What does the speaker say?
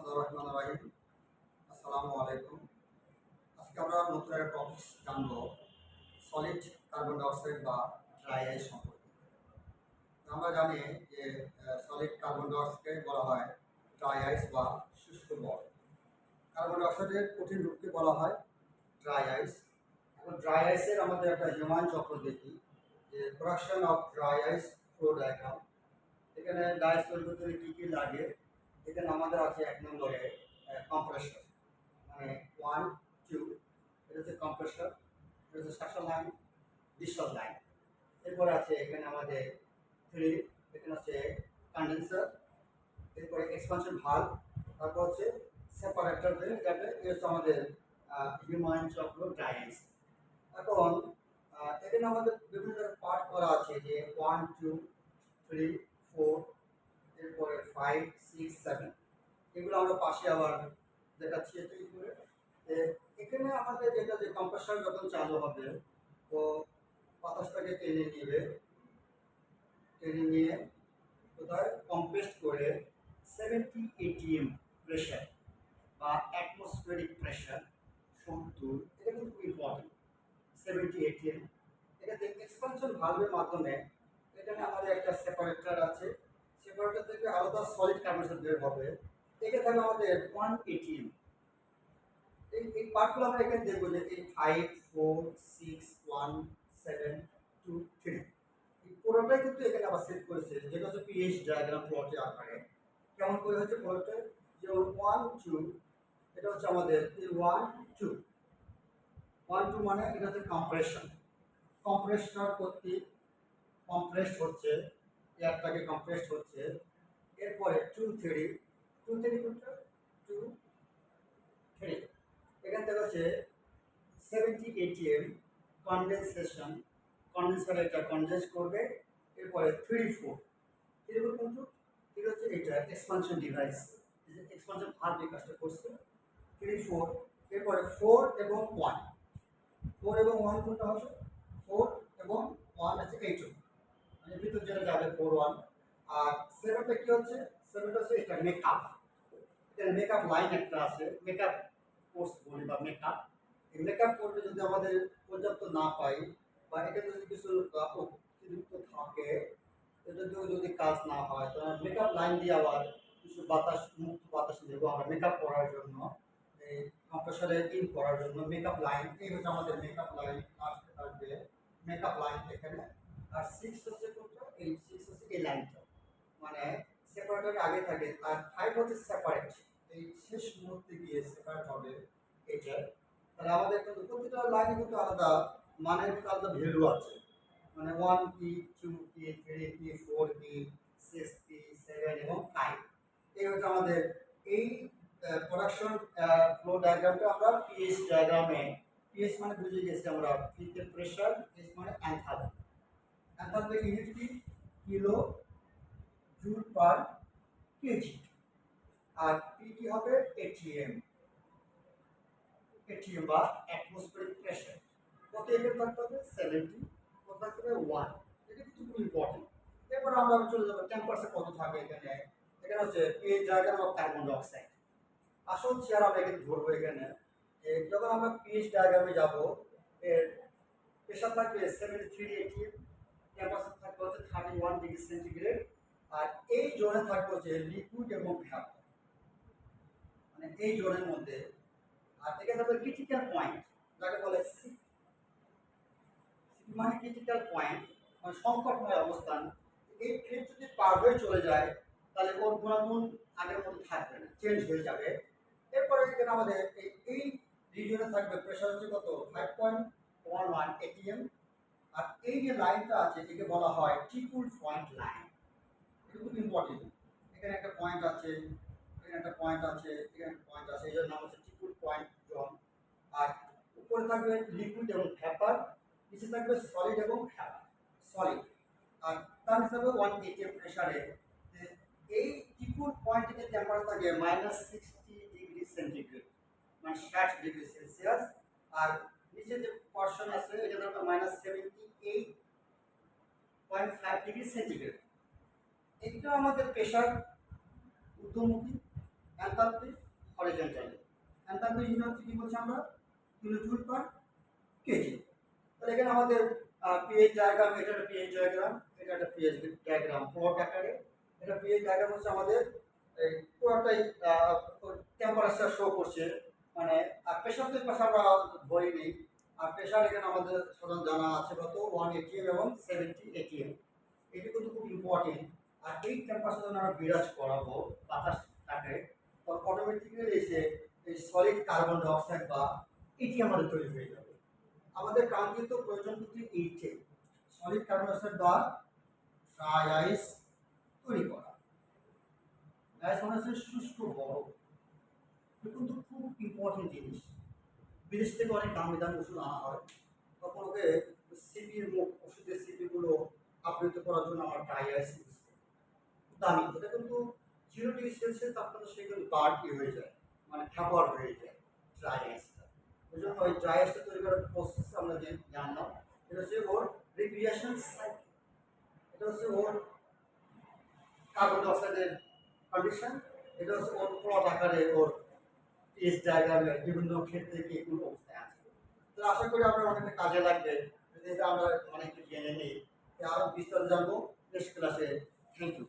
বিসমুল্লাহ রহমান রাহিম। আসসালামু আলাইকুম। আজকে আমরা নতুন একটা টপিক জানব সলিড কার্বন ডাইঅক্সাইড বা ড্রাই আইস সম্পর্কে। আমরা জানি যে সলিড কার্বন ডাইঅক্সাইড বলা হয় ড্রাই আইস বা শুষ্ক বল। কার্বন ডাইঅক্সাইডের কঠিন রূপকে বলা হয় ড্রাই আইস এখন ড্রাই আইসের আমাদের একটা হিউম্যান চক্র দেখি, যে production of dry ice flow diagram এখানে ডাইস তৈরি করতে কী কী লাগে এখানে আমাদের আছে এক নম্বরে কম্প্রেসর মানে ওয়ান টু এটা হচ্ছে কম্প্রেসর এটা হচ্ছে শাসন লাইন ডিসল লাইন এরপরে আছে এখানে আমাদের থ্রি এখানে আছে কন্ডেন্সার এরপরে এক্সপানশন ভালো তারপর হচ্ছে সেপারেটর যাতে হচ্ছে আমাদের হিউম্যান চক্র ডাইস এখন এখানে আমাদের বিভিন্ন পার্ট করা আছে, যে ওয়ান টু থ্রি ফোর এরপরে ফাইভ সিক্স সেভেন এগুলো আমরা পাশে আবার দেখাচ্ছি এতে করে। এখানে আমাদের যেটা যে কম্প্রেসার যখন চালু হবে, তো বাতাসটাকে টেনে নেবে। টেনে নিয়ে কোথায়? কম্প্রেসড করে সেভেন্টি এটিএম প্রেশার বা অ্যাটমসফেরিক প্রেশার সত্তর, এটা কিন্তু খুব ইম্পর্টেন্ট সেভেন্টি এটিএম এটাতে এক্সপানশন ভালভের মাধ্যমে এখানে আমাদের একটা সেপারেটর আছে। সেপারেটর থেকে আলাদা সলিড কার্বন বের হবে। এখানে থাকবে আমাদের ওয়ান এটিএম এই এই পার্টগুলো আমরা এখানে দেখব যে এই five four six one seven two three এই পুরোটাই কিন্তু এখানে আবার সেট করেছে। যেটা হচ্ছে পিএইচ ডায়াগ্রাম প্লটে আকারে। কেমন করে হচ্ছে প্লটে যে ওয়ান টু এটা হচ্ছে আমাদের এই ওয়ান টু ওয়ান টু মানে এটা হচ্ছে কম্প্রেশন কম্প্রেশন কর্তৃক কম্প্রেসড হচ্ছে। এয়ারটাকে কম্প্রেসড হচ্ছে, এরপরে টু থ্রি টু থ্রি কোনটা টু থ্রি এখান থেকে হচ্ছে সেভেন্টি এটিএম কনডেনসেশন কনডেন্সারে এটা কনডেন্স করবে, এরপরে থ্রি ফোর থ্রি ফোর কোনটু? থ্রি হচ্ছে এটা এক্সপানশন ডিভাইস এক্সপানশন ভার যে কাজটা করছে। থ্রি ফোর এরপরে ফোর এবং ওয়ান ফোর এবং ওয়ান কোনটা হবে? ফোর এবং ওয়ান আছে এইট ভিতর যেটা যাবে ফোর ওয়ান আর সেভেনটা কি হচ্ছে? সেভেনটা হচ্ছে এটা মেকআপ এটা মেকআপ লাইন একটা আছে মেকআপ কোর্স বলি বা মেকআপ এই মেকআপ করতে যদি আমাদের পর্যাপ্ত না পাই বা এটা যদি কিছু অতিরিক্ত থাকে এটাতেও যদি কাজ না হয়, তাহলে মেকআপ লাইন দিয়ে আবার কিছু বাতাস, মুক্ত বাতাস দেবো আমরা মেকআপ করার জন্য। এই কম্প্রেসারে ইন করার জন্য মেকআপ লাইন এই হচ্ছে আমাদের মেকআপ লাইন আসতে থাকবে। মেকআপ লাইন এখানে আর সিক্স হচ্ছে কোনটা এই সিক্স হচ্ছে এই লাইনটা মানে সেপারেটর আগে থাকে, আর ফাইভ হচ্ছে সেপারেট এই শেষ মুহূর্তে গিয়ে সেপারেট হবে এটা। তাহলে আমাদের কিন্তু প্রতিটা লাইনে কিন্তু আলাদা মানে কিন্তু আলাদা ভ্যালু আছে। মানে ওয়ান কি টু কি থ্রি কি ফোর কি সিক্স কি সেভেন এবং ফাইভ এই হচ্ছে আমাদের এই প্রোডাকশন ফ্লো ডায়াগ্রামটা আমরা পিএইচ ডায়াগ্রামে পিএইচ মানে বুঝে গেছি আমরা ফিতে প্রেশার এস মানে অ্যান্থালপি অ্যান্থালপি ইউনিট কি কিলো জুল পার কেজি। আর পি কি হবে এটিএম এটিএম বা অ্যাটমসফিয়ারিক প্রেশার কত এখানে থাকতে হবে? সেভেন্টি কত থাকতে হবে? ওয়ান এটা কিন্তু খুব ইম্পর্টেন্ট এরপর আমরা চলে যাব টেম্পারেচার কত থাকে এখানে? এখানে হচ্ছে এই জায়গার অফ কার্বন ডাইঅক্সাইড আসল চেয়ার আমরা এখানে ধরবো এখানে। যখন আমরা পিএইচ ডায়াগ্রামে যাব, এর প্রেশার থাকবে সেভেন্টি থ্রি এইটি টেম্পারেচার থাকবে হচ্ছে থার্টি ওয়ান ডিগ্রি সেন্টিগ্রেড আর এই জোনে থাকবে হচ্ছে লিকুইড এবং ভ্যাপ মানে এই জোনের মধ্যে। আর এখানে থাকবে ক্রিটিক্যাল পয়েন্ট যাকে বলে মানে ক্রিটিক্যাল পয়েন্ট মানে সংকটময় অবস্থান। এই ফেজ যদি পার হয়ে চলে যায়, তাহলে ওর গুণাগুণ আগের মতো থাকবে না চেঞ্জ হয়ে যাবে। এরপরে এখানে আমাদের এই রিজনে থাকবে প্রেশার হচ্ছে কত? Five point one one ATM আর এই যে লাইনটা আছে একে বলা হয় টিকুল পয়েন্ট লাইন এটা খুব ইম্পর্টেন্ট এখানে একটা পয়েন্ট আছে, এখানে একটা পয়েন্ট আছে, এখানে একটা পয়েন্ট আছে এই জন্য নাম হচ্ছে টিকুল পয়েন্ট জোন আর উপরে থাকবে লিকুইড এবং ভ্যাপার নিচে থাকবে সলিড এবং ভ্যাপার সলিড আর তার হিসাবে ওয়ান এটিএম প্রেশারে এই টিকুল পয়েন্টে টেম্পারেচার থাকে মাইনাস সিক্সটি ডিগ্রি সেন্টিগ্রেড মানে ষাট ডিগ্রি সেলসিয়াস আর নিচে যে পর্শন আছে এটা থাকবে minus seventy eight point five degree centigrade এটা আমাদের প্রেশার ঊর্ধ্বমুখী এনথালপি হরিজন্টালি ইউনিট হচ্ছে কি বলছি আমরা? কিলোজুল পার কেজি তাহলে এখানে আমাদের পিএইচ ডায়াগ্রাম এটা একটা পিএইচ ডায়াগ্রাম এটা একটা পিএইচ ডায়াগ্রাম প্লট আকারে। এটা পিএইচ ডায়াগ্রাম হচ্ছে আমাদের, এই পুরোটাই টেম্পারেচার শো করছে। মানে প্রেশার কথা আমরা নেই। আর প্রেশার এখানে আমাদের সাধারণ জানা আছে, কত? ওয়ান এটিএম এবং সেভেন্টি এটিএম এটি কিন্তু খুব ইম্পর্টেন্ট আর এই টেম্পারেচার যখন আমরা বিরাজ করাবো বাতাসটাকে। তখন অটোমেটিক্যালি এসে এই সলিড কার্বন ডাইঅক্সাইড বা এটি আমাদের তৈরি হয়ে যাবে। আমাদের কাঙ্ক্ষিত প্রয়োজন কিন্তু এইটে সলিড কার্বন ডাইঅক্সাইড বা ড্রাই আইস তৈরি করা। ড্রাই আইস মানে শুষ্ক বরফ। কিন্তু খুব ইম্পর্টেন্ট জিনিস। বিদেশ থেকে অনেক দামি দামি ওষুধ আনা হয়। তখন ওকে সিপির মুখ ওষুধের সিপিগুলো আবৃত করার জন্য আমার আইস ইউজ করি। দামি। এটা কিন্তু জিরো ডিগ্রি সেলসিয়াস তাপমাত্রা সে কিন্তু বাড়তি হয়ে যায়। মানে খাবার হয়ে যায় ড্রাই আইসটা ওই জন্য ওই ড্রাই আইসটা তৈরি করার প্রসেস আমরা জানলাম। এটা হচ্ছে ওর রিক্রিয়েশন সাইকেল এটা হচ্ছে ওর কার্বন ডাইঅক্সাইডের কন্ডিশন এটা হচ্ছে ওর প্লট আকারে ওর পিএস ডায়াগ্রামের বিভিন্ন ক্ষেত্রে কি এগুলো অবস্থায় আছে? তো আশা করি আপনার অনেকটা কাজে লাগবে। যদি এটা আমরা অনেক কিছু জেনে নিই আরও বিস্তারিত জানব। নেক্সট ক্লাসে থ্যাংক ইউ